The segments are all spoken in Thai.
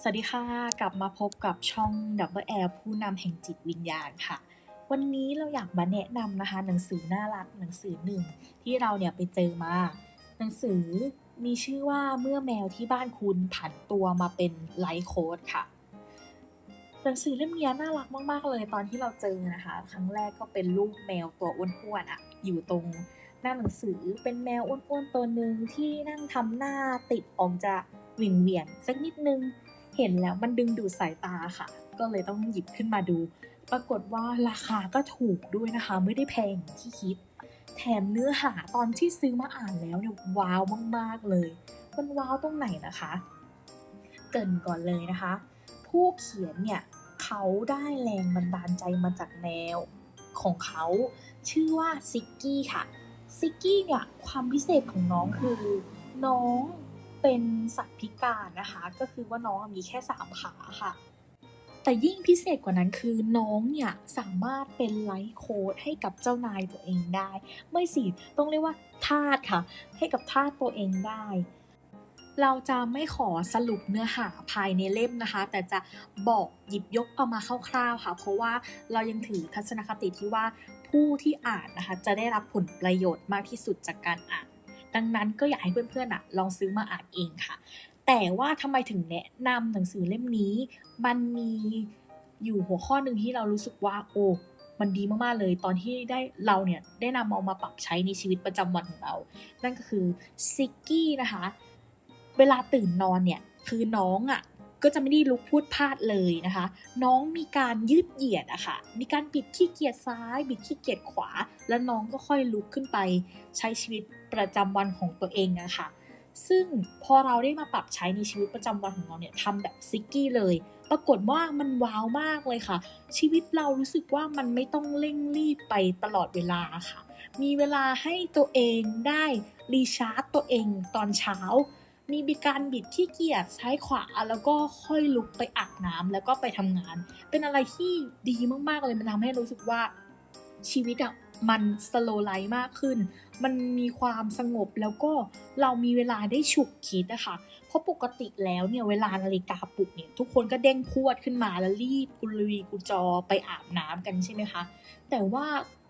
สวัสดีค่ะ กลับมาพบกับช่อง Double L ผู้นำแห่งจิตวิญญาณค่ะ วันนี้เราอยากมาแนะนำนะคะ หนังสือน่ารักหนังสือหนึ่งที่เราเนี่ยไปเจอมา หนังสือมีชื่อว่าเมื่อแมวที่บ้านคุณผันตัวมาเป็นไลฟ์โค้ดค่ะ หนังสือเล่มนี้น่ารักมาก ๆ เลยตอนที่เราเจอนะคะ ครั้งแรกก็เป็นรูปแมวตัวอ้วนๆอะอยู่ตรงหน้าหนังสือเป็นแมวอ้วนๆตัวหนึ่งที่นั่งทำหน้าติดออกจะหวิ่งเวียนสักนิดนึง เห็นแล้วมันดึงดูดสายตาค่ะ ก็เลยต้องหยิบขึ้นมาดู ปรากฏว่าราคาก็ถูกด้วยนะคะ ไม่ได้แพงที่คิด แถมเนื้อหาตอนที่ซื้อมาอ่านแล้วเนี่ยว้าวมากๆเลย มันว้าวตรงไหนนะคะ เกินก่อนเลยนะคะ ผู้เขียนเนี่ยเขาได้แรงบันดาลใจมาจากแนวของเขาชื่อว่าซิกกี้ค่ะซิกกี้เนี่ยความพิเศษของน้องคือ น้อง เป็นสัตว์พิการนะคะ ก็คือว่าน้องมีแค่สามขาค่ะ แต่ยิ่งพิเศษกว่านั้นคือน้องเนี่ยสามารถเป็นไลฟ์โค้ดให้กับเจ้านายตัวเองได้ ไม่สิต้องเรียกว่าทาสค่ะ ให้กับทาสตัวเองได้ เราจะไม่ขอสรุปเนื้อหาภายในเล่มนะคะ แต่จะบอกหยิบยกเอามาคร่าวๆค่ะ เพราะว่าเรายังถือทัศนคติที่ว่าผู้ที่อ่านนะคะ จะได้รับผลประโยชน์มากที่สุดจากการอ่าน ดังนั้นก็อยากให้เพื่อนๆอะลองซื้อมาอ่านเองค่ะ แต่ว่าทำไมถึงแนะนำหนังสือเล่มนี้ มันมีอยู่หัวข้อหนึ่งที่เรารู้สึกว่าโอ้มันดีมากๆเลยตอนที่ได้เราเนี่ยได้นำเอามาปรับใช้ในชีวิตประจำวันของเรา นั่นก็คือซิกกี้นะคะ เวลาตื่นนอนเนี่ยคือน้องอะ่ะ ก็จะไม่ได้ลุกพูดพลาดเลยนะคะ น้องมีการยืดเหยียดอะค่ะ มีการบิดขี้เกียจซ้าย บิดขี้เกียจขวา แล้วน้องก็ค่อยลุกขึ้นไป ใช้ชีวิตประจำวันของตัวเองอะค่ะ ซึ่งพอเราได้มาปรับใช้ในชีวิตประจำวันของเราเนี่ยทำแบบซิกกี้เลย ปรากฏว่ามันว้าวมากเลยค่ะ ชีวิตเรารู้สึกว่ามันไม่ต้องเร่งรีบไปตลอดเวลาค่ะ มีเวลาให้ตัวเองได้รีชาร์จตัวเองตอนเช้า มีบิการบิดขี้เกียจซ้ายขวาแล้วก็ค่อยลุกไปอาบน้ำแล้วก็ไปทำงาน เป็นอะไรที่ดีมากๆเลยมันทำให้รู้สึกว่าชีวิตอะมันสโลไลฟ์มากขึ้น มันมีความสงบแล้วก็เรามีเวลาได้ฉุกคิดนะคะ เพราะปกติแล้วเนี่ยเวลานาฬิกาปลุกเนี่ยทุกคนก็เด้งพวดขึ้นมาแล้วรีบกุลีกุจอไปอาบน้ำกันใช่ไหมคะ แต่ว่า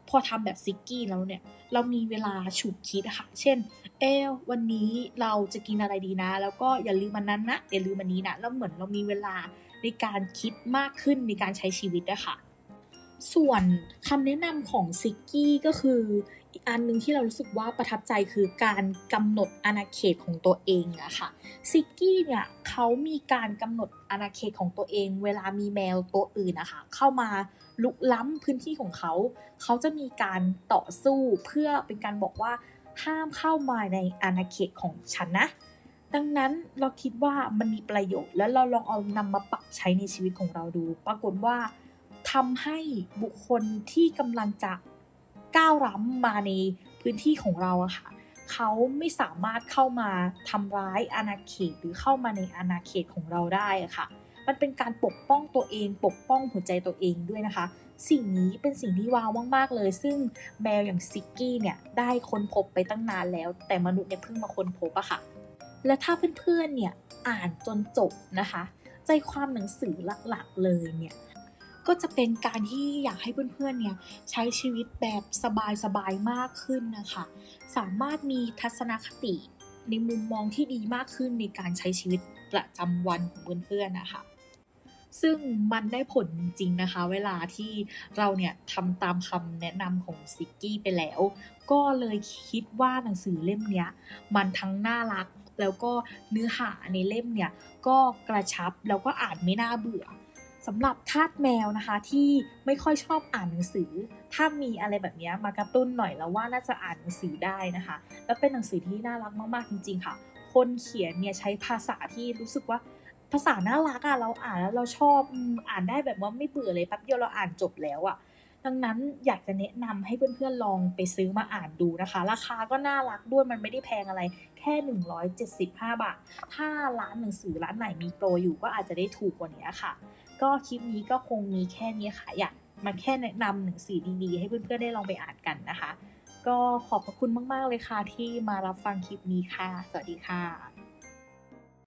พอทำแบบซิกกี้แล้วเนี่ย เรามีเวลาฉุกคิดค่ะ เช่น เออวันนี้เราจะกินอะไรดีนะ แล้วก็อย่าลืมมันนั้นนะ อย่าลืมมันนี้นะ แล้วเหมือนเรามีเวลาในการคิดมากขึ้นในการใช้ชีวิตอะคะส่วนคำแนะนำของซิกกี้ก็คืออีกอันหนึ่งที่เรารู้สึกว่าประทับใจคือการกำหนดอาณาเขตของตัวเองอะค่ะซิกกี้เนี่ยเขามีการกำหนดอาณาเขตของตัวเอง เวลามีแมวตัวอื่นนะคะเข้ามา ลุกล้ำพื้นที่ของเขา เขาจะมีการต่อสู้เพื่อเป็นการบอกว่าห้ามเข้ามาในอาณาเขตของฉันนะ ดังนั้นเราคิดว่ามันมีประโยชน์แล้วเราลองเอานำมาปรับใช้ในชีวิตของเราดู ปรากฏว่าทำให้บุคคลที่กำลังจะก้าวล้ำมาในพื้นที่ของเราอะค่ะเขาไม่สามารถเข้ามาทำร้ายอาณาเขตหรือเข้ามาในอาณาเขตของเราได้อะค่ะ มันเป็นการปกป้องตัวเอง ปกป้องหัวใจตัวเองด้วยนะคะ สิ่งนี้เป็นสิ่งที่ว้าวมากๆเลย ซึ่งแมวอย่างซิกกี้เนี่ยได้ค้นพบไปตั้งนานแล้ว แต่มนุษย์เนี่ยเพิ่งมาค้นพบอะค่ะ และถ้าเพื่อนๆเนี่ยอ่านจนจบนะคะ ใจความหนังสือหลักๆเลยเนี่ยก็จะเป็นการที่อยากให้เพื่อนๆ เนี่ยใช้ชีวิตแบบสบายๆ มากขึ้นนะคะ สามารถมีทัศนคติในมุมมองที่ดีมากขึ้นในการใช้ชีวิตประจำวันของเพื่อนๆ นะคะ ซึ่งมันได้ผลจริงนะคะ เวลาที่เราเนี่ยทำตามคำแนะนำของซิกกี้ไปแล้ว ก็เลยคิดว่าหนังสือเล่มเนี้ยมันทั้งน่ารัก แล้วก็เนื้อหาในเล่มเนี่ยก็กระชับแล้วก็อ่านไม่น่าเบื่อสำหรับทาสแมวนะคะที่ไม่ค่อยชอบอ่านหนังสือ ถ้ามีอะไรแบบนี้มากระตุ้นหน่อยแล้วว่าน่าจะอ่านหนังสือได้นะคะ แล้วเป็นหนังสือที่น่ารักมากๆจริง ๆ ค่ะ คนเขียนเนี่ยใช้ภาษาที่รู้สึกว่า ภาษาน่ารักอะเราอ่านแล้วเราชอบอ่านได้แบบว่าไม่เบื่อเลยแป๊บเดียวเราอ่านจบแล้วอะดังนั้นอยากจะแนะนำให้เพื่อนๆลองไปซื้อมาอ่านดูนะคะ ราคาก็น่ารักด้วยมันไม่ได้แพงอะไรแค่ 175 บาท ถ้าร้านหนังสือร้านไหนมีโปรอยู่ก็อาจจะได้ถูกกว่านี้ค่ะ ก็คลิปนี้ก็คงมีแค่นี้ค่ะอยากมาแค่แนะนำหนังสือดีๆ ให้เพื่อนๆได้ลองไปอ่านกันนะคะ ก็ขอบพระคุณมากๆเลยค่ะที่มารับฟังคลิปนี้ค่ะ สวัสดีค่ะ